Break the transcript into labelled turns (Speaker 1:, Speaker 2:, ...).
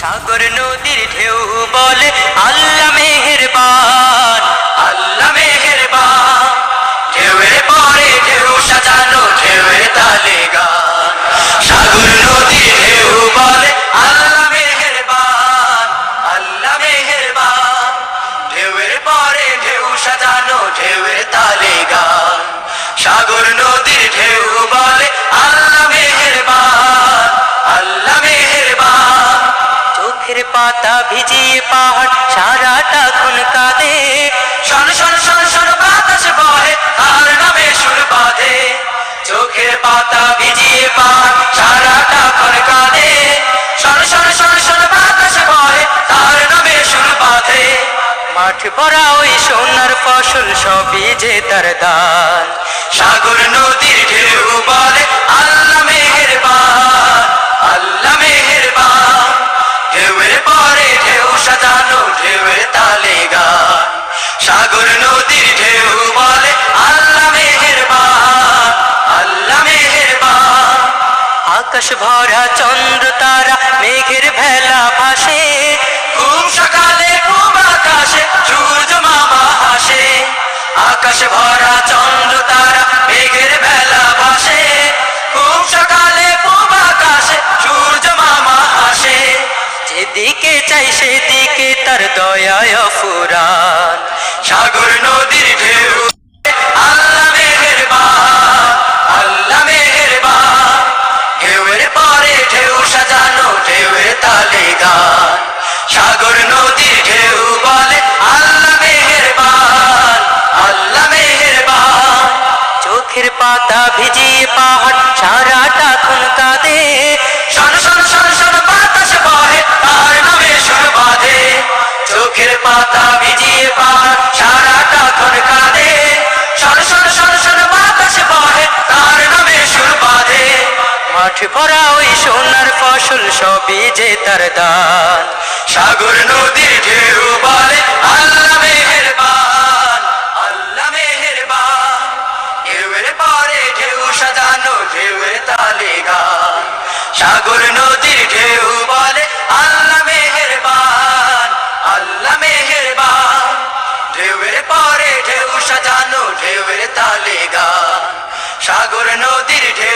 Speaker 1: সাগর নদীর ঢেউ বলে, আল্লাহ মেহেরবান আল্লাহ মেহেরবান। ঢেউয়ের পরে ঢেউ সাজানো, ঢেউয়ের তালে গান। সাগর নদীর ঢেউ বলে, আল্লাহ মেহেরবান আল্লাহ মেহেরবান। ঢেউয়ের পরে ঢেউ সাজানো, ঢেউয়ের তালে গান। সাগর ঢেউ বলে আল্লাহ চোখের পাতা ভিজিয়ে পাহাড়, সারাটা খুন কাঁদে। শন শন শন শন, বাতাস বহে তার নামে সুর বাঁধে। চোখের পাতা ভিজিয়ে পাহাড়, সারাটা খুন কাঁদে। শন শন শন শন, বাতাস বহে তার নামে সুর বাঁধে। মাঠ ভরা ওই সোনার সাজানো ঢেউয়ের তালে গান। সাগর নদীর ঢেউ বলে, আল্লাহ মেহেরবান আল্লাহ মেহেরবান। আকাশ ভরা চন্দ্র তারা মেঘের ভেলা ভাসে। ঘুম সকালে সাগর নদীর ঢেউ। আল্লাহ মেহেরবান আল্লাহ মেহেরবান ঢেউ সাজানো, ঢেউয়ের তালে গান। সাগর নদীর ঢেউ বলে, আল্লাহ মেহেরবান আল্লাহ মেহেরবান চোখের পাতা ভিজিয়ে পাহাড় মাঠ ভরা ওই সোনার ফসল সবই যে তার দান। সাগর নদীর ঢেউ বলে আল্লাহ মেহেরবান আল্লাহ মেহেরবান। ঢেউয়ের পরে ঢেউ সাজানো ঢেউয়ের তালে গান। সাগর নদীর ঢেউ বলে আল্লাহ মেহেরবান আল্লাহ মেহেরবান। ঢেউয়ের পরে ঢেউ সাজানো ঢেউয়ের তালে গান। সাগর নদীর ঢেউ